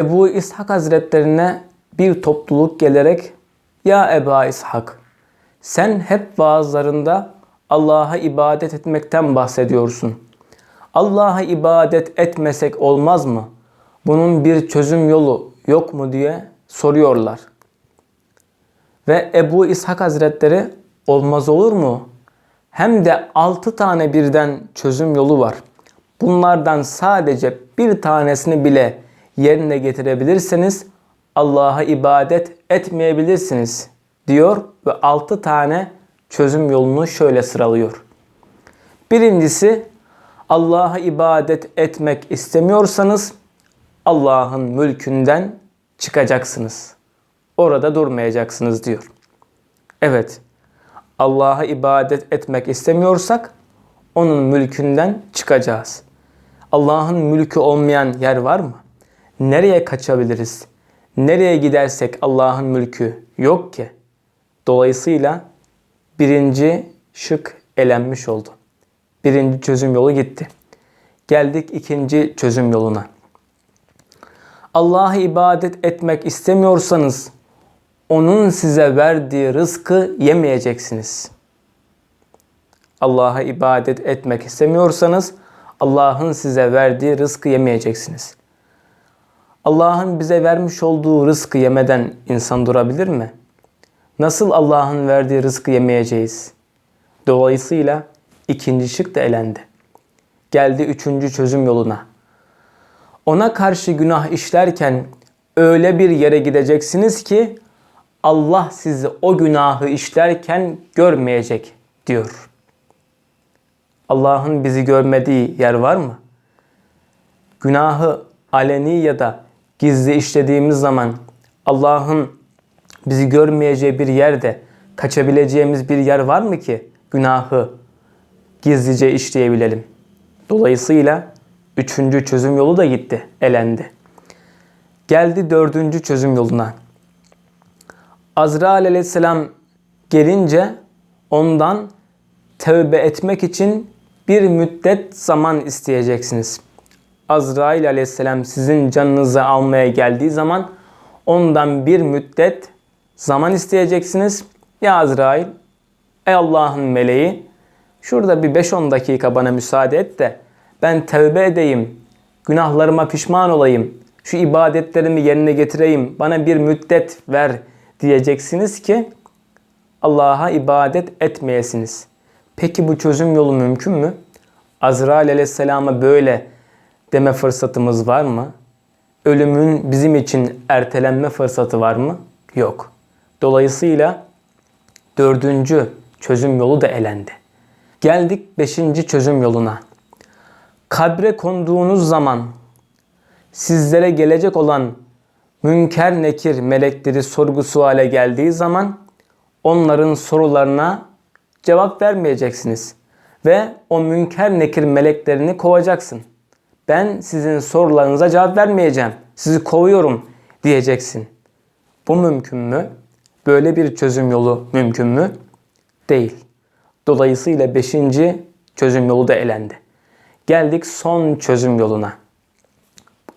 Ebu İshak Hazretlerine bir topluluk gelerek Ya Eba İshak sen hep vaazlarında Allah'a ibadet etmekten bahsediyorsun. Allah'a ibadet etmesek olmaz mı? Bunun bir çözüm yolu yok mu diye soruyorlar. Ve Ebu İshak Hazretleri olmaz olur mu? Hem de altı tane birden çözüm yolu var. Bunlardan sadece bir tanesini bile yerine getirebilirseniz Allah'a ibadet etmeyebilirsiniz diyor ve altı tane çözüm yolunu şöyle sıralıyor. Birincisi Allah'a ibadet etmek istemiyorsanız Allah'ın mülkünden çıkacaksınız. Orada durmayacaksınız diyor. Evet. Allah'a ibadet etmek istemiyorsak onun mülkünden çıkacağız. Allah'ın mülkü olmayan yer var mı? Nereye kaçabiliriz? Nereye gidersek Allah'ın mülkü yok ki. Dolayısıyla birinci şık elenmiş oldu. Birinci çözüm yolu gitti. Geldik ikinci çözüm yoluna. Allah'a ibadet etmek istemiyorsanız onun size verdiği rızkı yemeyeceksiniz. Allah'a ibadet etmek istemiyorsanız Allah'ın size verdiği rızkı yemeyeceksiniz. Allah'ın bize vermiş olduğu rızkı yemeden insan durabilir mi? Nasıl Allah'ın verdiği rızkı yemeyeceğiz? Dolayısıyla ikinci şık da elendi. Geldi üçüncü çözüm yoluna. Ona karşı günah işlerken öyle bir yere gideceksiniz ki Allah sizi o günahı işlerken görmeyecek diyor. Allah'ın bizi görmediği yer var mı? Günahı aleni ya da gizli işlediğimiz zaman Allah'ın bizi görmeyeceği bir yerde kaçabileceğimiz bir yer var mı ki günahı gizlice işleyebilelim? Dolayısıyla üçüncü çözüm yolu da gitti, elendi. Geldi dördüncü çözüm yoluna. Azrail aleyhisselam gelince ondan tövbe etmek için bir müddet zaman isteyeceksiniz. Azrail aleyhisselam sizin canınızı almaya geldiği zaman ondan bir müddet zaman isteyeceksiniz. Ya Azrail, ey Allah'ın meleği, şurada bir 5-10 dakika bana müsaade et de ben tövbe edeyim, günahlarıma pişman olayım, şu ibadetlerimi yerine getireyim, bana bir müddet ver diyeceksiniz ki Allah'a ibadet etmeyesiniz. Peki bu çözüm yolu mümkün mü? Azrail aleyhisselama böyle deme fırsatımız var mı? Ölümün bizim için ertelenme fırsatı var mı? Yok. Dolayısıyla dördüncü çözüm yolu da elendi. Geldik beşinci çözüm yoluna. Kabre konduğunuz zaman sizlere gelecek olan münker nekir melekleri sorgu suale geldiği zaman onların sorularına cevap vermeyeceksiniz. Ve o münker nekir meleklerini kovacaksın. Ben sizin sorularınıza cevap vermeyeceğim. Sizi kovuyorum diyeceksin. Bu mümkün mü? Böyle bir çözüm yolu mümkün mü? Değil. Dolayısıyla beşinci çözüm yolu da elendi. Geldik son çözüm yoluna.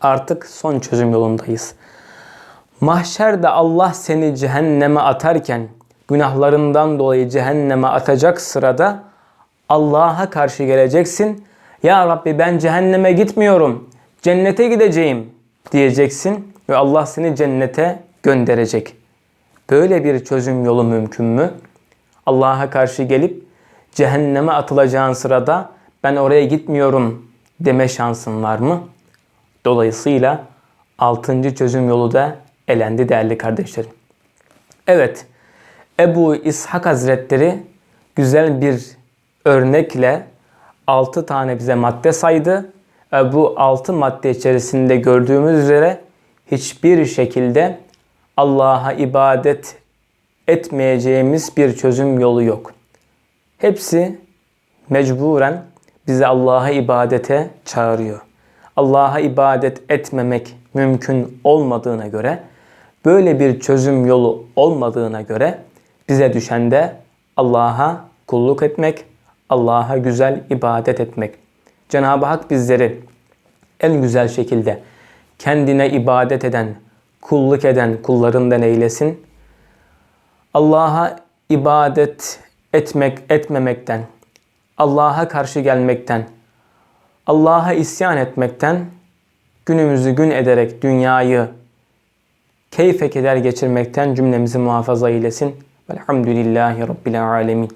Artık son çözüm yolundayız. Mahşerde Allah seni cehenneme atarken günahlarından dolayı cehenneme atacak sırada Allah'a karşı geleceksin. Ya Rabbi ben cehenneme gitmiyorum. Cennete gideceğim diyeceksin ve Allah seni cennete gönderecek. Böyle bir çözüm yolu mümkün mü? Allah'a karşı gelip cehenneme atılacağın sırada ben oraya gitmiyorum deme şansın var mı? Dolayısıyla altıncı çözüm yolu da elendi değerli kardeşlerim. Evet, Ebu İshak Hazretleri güzel bir örnekle 6 tane bize madde saydı. Bu 6 madde içerisinde gördüğümüz üzere hiçbir şekilde Allah'a ibadet etmeyeceğimiz bir çözüm yolu yok. Hepsi mecburen bizi Allah'a ibadete çağırıyor. Allah'a ibadet etmemek mümkün olmadığına göre, böyle bir çözüm yolu olmadığına göre bize düşen de Allah'a kulluk etmek, Allah'a güzel ibadet etmek. Cenab-ı Hak bizleri en güzel şekilde kendine ibadet eden, kulluk eden kullarından eylesin. Allah'a ibadet etmek etmemekten, Allah'a karşı gelmekten, Allah'a isyan etmekten, günümüzü gün ederek dünyayı keyfe keder geçirmekten cümlemizi muhafaza eylesin. Velhamdülillahi Rabbil alemin.